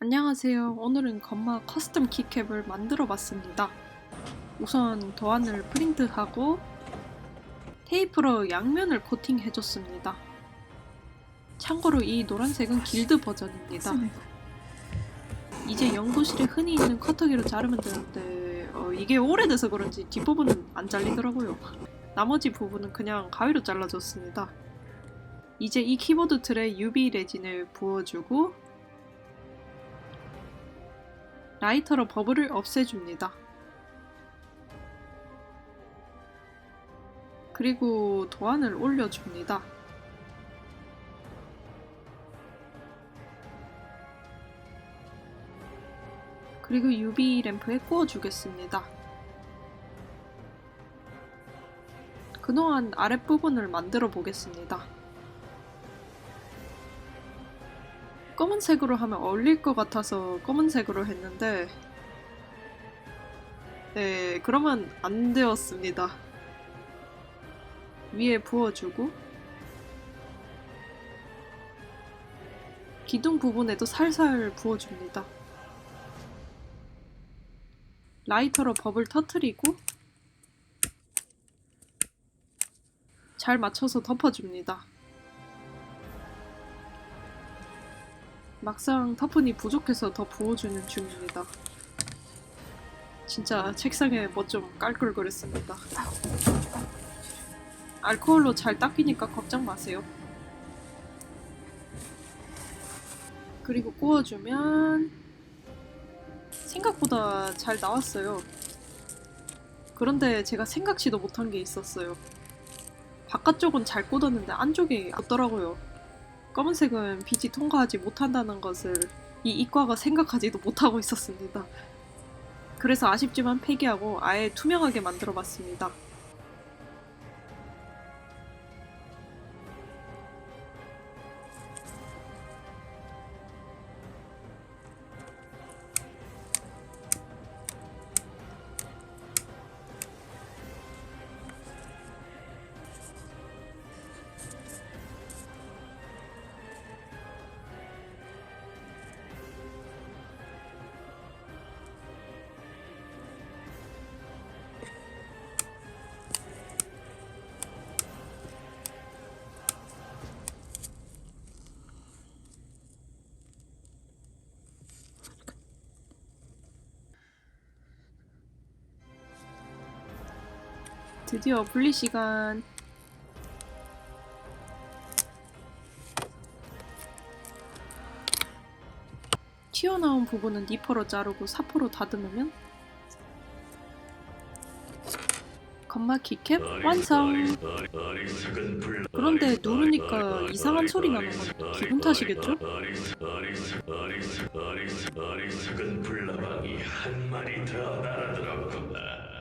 안녕하세요. 오늘은 건마 커스텀 키캡을 만들어 봤습니다. 우선 도안을 프린트하고 테이프로 양면을 코팅해줬습니다. 참고로 이 노란색은 길드 버전입니다. 이제 연구실에 흔히 있는 커터기로 자르면 되는데 어, 이게 오래돼서 그런지 뒷부분은 안 잘리더라고요. 나머지 부분은 그냥 가위로 잘라줬습니다. 이제 이 키보드 틀에 UV 레진을 부어주고 라이터로 버블을 없애줍니다. 그리고 도안을 올려줍니다. 그리고 UV 램프에 구워주겠습니다. 그동안 아랫부분을 만들어 보겠습니다. 검은색으로 하면 어울릴 것 같아서 검은색으로 했는데 네 그러면 안 되었습니다. 위에 부어주고 기둥 부분에도 살살 부어줍니다. 라이터로 버블 터트리고 잘 맞춰서 덮어줍니다 막상 터프니 부족해서 더 부어주는 중입니다. 진짜 책상에 뭐 좀 깔끌거렸습니다. 알코올로 잘 닦이니까 걱정 마세요. 그리고 구워주면 생각보다 잘 나왔어요. 그런데 제가 생각지도 못한 게 있었어요. 바깥쪽은 잘 꽂았는데 안쪽이 없더라고요. 검은색은 빛이 통과하지 못한다는 것을 이 이과가 생각하지도 못하고 있었습니다. 그래서 아쉽지만 폐기하고 아예 투명하게 만들어 봤습니다. 드디어 분리 시간. 튀어나온 부분은 니퍼로 자르고 사포로 다듬으면 건마 키 캡 완성! 그런데 누르니까 이상한 소리 나는 건 기분 탓이겠죠? 한 마리 더 날아들었구나.